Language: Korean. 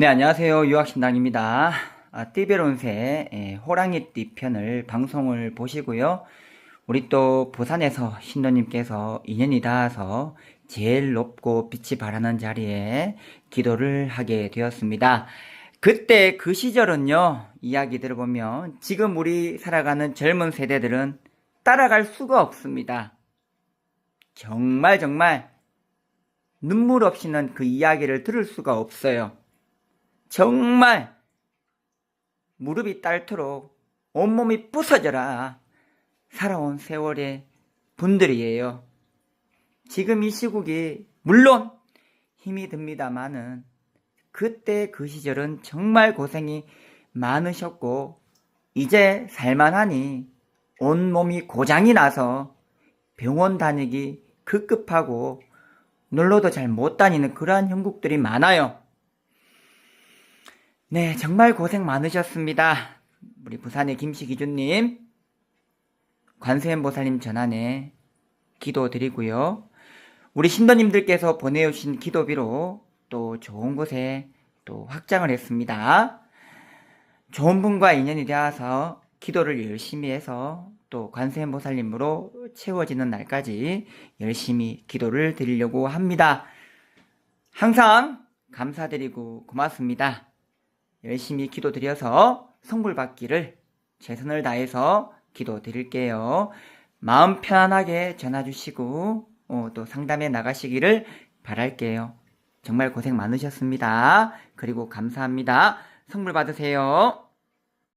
네, 안녕하세요. 유학신당입니다. 아, 띠베론세 예, 호랑이띠 편을 방송을 보시고요. 우리 또 부산에서 신도님께서 인연이 닿아서 제일 높고 빛이 바라는 자리에 기도를 하게 되었습니다. 그때 그 시절은요, 이야기 들어보면 지금 우리 살아가는 젊은 세대들은 따라갈 수가 없습니다. 정말 정말 눈물 없이는 그 이야기를 들을 수가 없어요. 정말 무릎이 딸토록 온몸이 부서져라 살아온 세월의 분들이에요. 지금 이 시국이 물론 힘이 듭니다만은 그때 그 시절은 정말 고생이 많으셨고 이제 살만하니 온몸이 고장이 나서 병원 다니기 급급하고 놀러도 잘 못 다니는 그러한 형국들이 많아요. 네, 정말 고생 많으셨습니다. 우리 부산의 김씨기준님, 관세음보살님 전안에 기도 드리고요. 우리 신도님들께서 보내주신 기도비로 또 좋은 곳에 또 확장을 했습니다. 좋은 분과 인연이 되어서 기도를 열심히 해서 또 관세음보살님으로 채워지는 날까지 열심히 기도를 드리려고 합니다. 항상 감사드리고 고맙습니다. 열심히 기도 드려서 성불 받기를 최선을 다해서 기도 드릴게요. 마음 편안하게 전화 주시고 어, 또 상담에 나가시기를 바랄게요. 정말 고생 많으셨습니다. 그리고 감사합니다. 성불 받으세요.